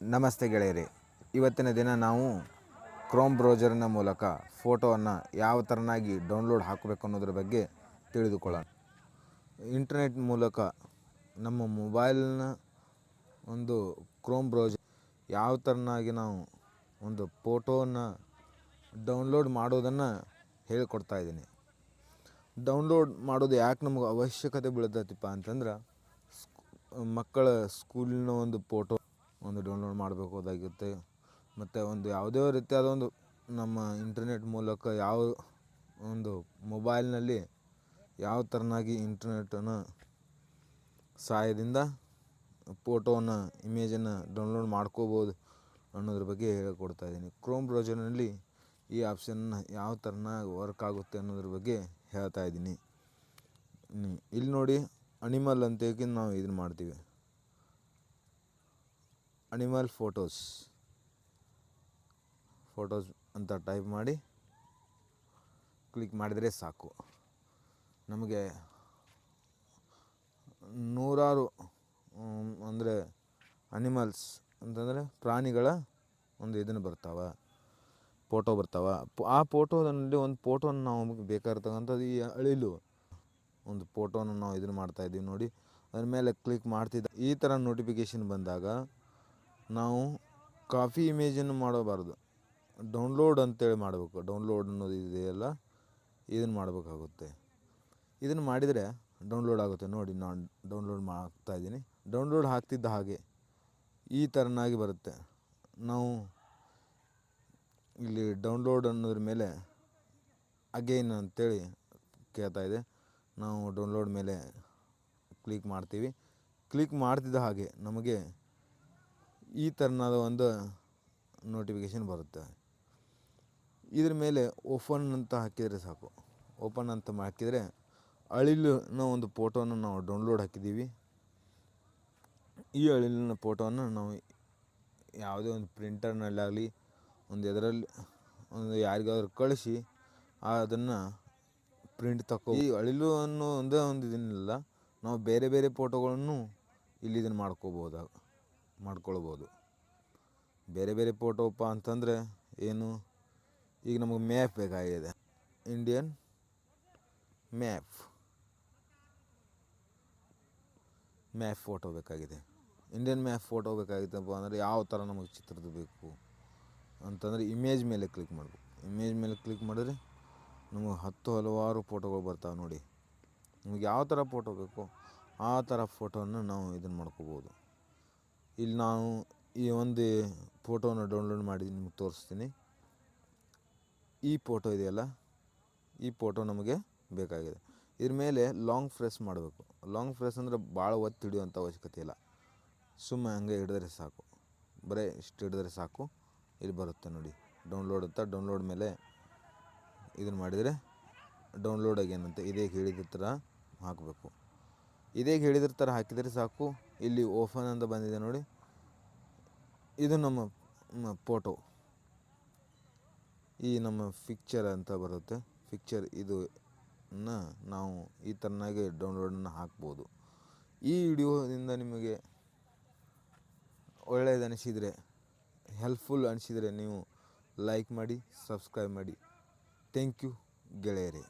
ನಮಸ್ತೆ ಗೆಳೆಯರೆ. ಇವತ್ತಿನ ದಿನ ನಾವು ಕ್ರೋಮ್ ಬ್ರೌಸರ್ನ ಮೂಲಕ ಫೋಟೋವನ್ನು ಯಾವ ಥರನಾಗಿ ಡೌನ್ಲೋಡ್ ಹಾಕಬೇಕು ಅನ್ನೋದ್ರ ಬಗ್ಗೆ ತಿಳಿದುಕೊಳ್ಳೋಣ. ಇಂಟರ್ನೆಟ್ ಮೂಲಕ ನಮ್ಮ ಮೊಬೈಲ್ನ ಒಂದು ಕ್ರೋಮ್ ಬ್ರೌಸರ್ ಯಾವ ಥರನಾಗಿ ನಾವು ಒಂದು ಫೋಟೋವನ್ನು ಡೌನ್ಲೋಡ್ ಮಾಡೋದನ್ನು ಹೇಳಿಕೊಡ್ತಾ ಇದ್ದೀನಿ. ಡೌನ್ಲೋಡ್ ಮಾಡೋದು ಯಾಕೆ ನಮಗೆ ಅವಶ್ಯಕತೆ ಬೀಳ್ತೈತಿಪ್ಪ ಅಂತಂದ್ರೆ, ಮಕ್ಕಳ ಸ್ಕೂಲಿನ ಒಂದು ಫೋಟೋ ಒಂದು ಡೌನ್ಲೋಡ್ ಮಾಡಬೇಕಾಗುತ್ತೆ ಮತ್ತು ಒಂದು ಯಾವುದೇ ರೀತಿಯಾದ ಒಂದು ನಮ್ಮ ಇಂಟರ್ನೆಟ್ ಮೂಲಕ ಯಾವ ಒಂದು ಮೊಬೈಲ್ನಲ್ಲಿ ಯಾವ ಥರನಾಗಿ ಇಂಟರ್ನೆಟನ್ನು ಸಹಾಯದಿಂದ ಫೋಟೋನ ಇಮೇಜನ್ನು ಡೌನ್ಲೋಡ್ ಮಾಡ್ಕೋಬೋದು ಅನ್ನೋದ್ರ ಬಗ್ಗೆ ಹೇಳಿಕೊಡ್ತಾ ಇದ್ದೀನಿ. ಕ್ರೋಮ್ ಬ್ರೌಸರ್ನಲ್ಲಿ ಈ ಆಪ್ಷನ್ನ ಯಾವ ಥರನಾಗಿ ವರ್ಕ್ ಆಗುತ್ತೆ ಅನ್ನೋದ್ರ ಬಗ್ಗೆ ಹೇಳ್ತಾ ಇದ್ದೀನಿ. ಇಲ್ಲಿ ನೋಡಿ ಅನಿಮಲ್ ಅಂತ ಹೇಳಿ ನಾವು ಇದನ್ನು ಮಾಡ್ತೀವಿ. ಅನಿಮಲ್ ಫೋಟೋಸ್ ಫೋಟೋಸ್ ಅಂತ ಟೈಪ್ ಮಾಡಿ ಕ್ಲಿಕ್ ಮಾಡಿದರೆ ಸಾಕು. ನಮಗೆ ನೂರಾರು ಅಂದರೆ ಅನಿಮಲ್ಸ್ ಅಂತಂದರೆ ಪ್ರಾಣಿಗಳ ಒಂದು ಇದನ್ನು ಬರ್ತಾವೆ ಫೋಟೋ ಬರ್ತಾವೆ. ಆ ಫೋಟೋದಲ್ಲಿ ಒಂದು ಫೋಟೋನ ನಾವು ಬೇಕಾಗಿರ್ತಕ್ಕಂಥದ್ದು ಈ ಅಳಿಲು. ಒಂದು ಫೋಟೋನ ನಾವು ಇದನ್ನು ಮಾಡ್ತಾಯಿದ್ದೀವಿ ನೋಡಿ. ಅದ್ರ ಮೇಲೆ ಕ್ಲಿಕ್ ಮಾಡ್ತಿದ್ದ ಈ ಥರ ನೋಟಿಫಿಕೇಷನ್ ಬಂದಾಗ ನಾವು ಕಾಫಿ ಇಮೇಜನ್ನು ಮಾಡಬಾರ್ದು. ಡೌನ್ಲೋಡ್ ಅಂತೇಳಿ ಮಾಡಬೇಕು. ಡೌನ್ಲೋಡ್ ಅನ್ನೋದು ಇದೆಯಲ್ಲ ಇದನ್ನು ಮಾಡಬೇಕಾಗುತ್ತೆ. ಇದನ್ನು ಮಾಡಿದರೆ ಡೌನ್ಲೋಡ್ ಆಗುತ್ತೆ. ನೋಡಿ, ನಾನು ಡೌನ್ಲೋಡ್ ಮಾಡ್ತಾ ಇದ್ದೀನಿ. ಡೌನ್ಲೋಡ್ ಹಾಕ್ತಿದ್ದ ಹಾಗೆ ಈ ಥರನಾಗಿ ಬರುತ್ತೆ. ನಾವು ಇಲ್ಲಿ ಡೌನ್ಲೋಡ್ ಅನ್ನೋದ್ರ ಮೇಲೆ ಅಗೈನ್ ಅಂತೇಳಿ ಕೇಳ್ತಾ ಇದೆ. ನಾವು ಡೌನ್ಲೋಡ್ ಮೇಲೆ ಕ್ಲಿಕ್ ಮಾಡ್ತೀವಿ. ಕ್ಲಿಕ್ ಮಾಡ್ತಿದ್ದ ಹಾಗೆ ನಮಗೆ ಈ ಥರನಾದ ಒಂದು ನೋಟಿಫಿಕೇಷನ್ ಬರುತ್ತೆ. ಇದ್ರ ಮೇಲೆ ಓಪನ್ ಅಂತ ಹಾಕಿದರೆ ಸಾಕು. ಓಪನ್ ಅಂತ ಹಾಕಿದರೆ ಅಳಿಲಿನ ಒಂದು ಫೋಟೋನ ನಾವು ಡೌನ್ಲೋಡ್ ಹಾಕಿದ್ದೀವಿ. ಈ ಅಳಿಲಿನ ಫೋಟೋನ ನಾವು ಯಾವುದೇ ಒಂದು ಪ್ರಿಂಟರ್ನಲ್ಲಾಗಲಿ ಒಂದು ಎದರಲ್ಲಿ, ಒಂದು ಯಾರಿಗಾದ್ರೂ ಕಳಿಸಿ ಅದನ್ನು ಪ್ರಿಂಟ್ ತಗೋ ಈ ಅಳಿಲು ಅನ್ನೋ ಒಂದೇ ಒಂದು ಇದನ್ನಿಲ್ಲ ನಾವು ಬೇರೆ ಬೇರೆ ಫೋಟೋಗಳನ್ನು ಇಲ್ಲಿ ಇದನ್ನು ಮಾಡ್ಕೋಬೋದು ಮಾಡ್ಕೊಳ್ಬೋದು. ಬೇರೆ ಬೇರೆ ಫೋಟೋಪ್ಪ ಅಂತಂದರೆ ಏನು? ಈಗ ನಮಗೆ ಮ್ಯಾಪ್ ಬೇಕಾಗಿದೆ. ಇಂಡಿಯನ್ ಮ್ಯಾಪ್ ಮ್ಯಾಪ್ ಫೋಟೋ ಬೇಕಾಗಿದೆ. ಇಂಡಿಯನ್ ಮ್ಯಾಪ್ ಫೋಟೋ ಬೇಕಾಗಿತ್ತಪ್ಪ ಅಂದರೆ ಯಾವ ಥರ ನಮಗೆ ಚಿತ್ರದ ಬೇಕು ಅಂತಂದರೆ ಇಮೇಜ್ ಮೇಲೆ ಕ್ಲಿಕ್ ಮಾಡಬೇಕು. ಇಮೇಜ್ ಮೇಲೆ ಕ್ಲಿಕ್ ಮಾಡಿದ್ರೆ ನಮಗೆ ಹತ್ತು ಹಲವಾರು ಫೋಟೋಗಳು ಬರ್ತಾವೆ ನೋಡಿ. ನಿಮಗೆ ಯಾವ ಥರ ಫೋಟೋ ಬೇಕು ಆ ಥರ ಫೋಟೋನ ನಾವು ಇದನ್ನು ಮಾಡ್ಕೋಬೋದು. ಇಲ್ಲಿ ನಾವು ಈ ಒಂದು ಫೋಟೋನ ಡೌನ್ಲೋಡ್ ಮಾಡಿ ನಿಮ್ಗೆ ತೋರಿಸ್ತೀನಿ. ಈ ಫೋಟೋ ಇದೆಯಲ್ಲ? ಈ ಫೋಟೋ ನಮಗೆ ಬೇಕಾಗಿದೆ. ಇದ್ರ ಮೇಲೆ ಲಾಂಗ್ ಫ್ರೆಸ್ ಮಾಡಬೇಕು. ಲಾಂಗ್ ಫ್ರೆಸ್ ಅಂದರೆ ಭಾಳ ಒತ್ತು ಹಿಡಿಯುವಂಥ ಅವಶ್ಯಕತೆ ಇಲ್ಲ. ಸುಮ್ಮನೆ ಹಂಗೆ ಹಿಡಿದ್ರೆ ಸಾಕು. ಬರೀ ಇಷ್ಟು ಹಿಡಿದ್ರೆ ಸಾಕು. ಇಲ್ಲಿ ಬರುತ್ತೆ ನೋಡಿ. ಡೌನ್ಲೋಡ್ ಅಂತ ಡೌನ್ಲೋಡ್ ಮೇಲೆ ಇದನ್ನು ಮಾಡಿದರೆ ಡೌನ್ಲೋಡ್ ಏನಂತೆ ಇದೇ ಹೇಳಿದ ಥರ ಹಾಕಬೇಕು. ಇದೇ ಹೇಳಿದ್ರ ಥರ ಹಾಕಿದರೆ ಸಾಕು. ಇಲ್ಲಿ ಓಪನ್ ಅಂತ ಬಂದಿದೆ ನೋಡಿ. ಇದು ನಮ್ಮ ಫೋಟೋ ಈ ನಮ್ಮ ಪಿಕ್ಚರ್ ಅಂತ ಬರುತ್ತೆ. ಪಿಕ್ಚರ್ ಇದು ನಾವು ಈ ಥರನಾಗೆ ಡೌನ್ಲೋಡನ್ನು ಹಾಕ್ಬೋದು. ಈ ವಿಡಿಯೋದಿಂದ ನಿಮಗೆ ಒಳ್ಳೆಯದು ಅನಿಸಿದರೆ ಹೆಲ್ಪ್ಫುಲ್ ಅನಿಸಿದರೆ ನೀವು ಲೈಕ್ ಮಾಡಿ ಸಬ್ಸ್ಕ್ರೈಬ್ ಮಾಡಿ. ಥ್ಯಾಂಕ್ ಯು ಗೆಳೆಯರೇ.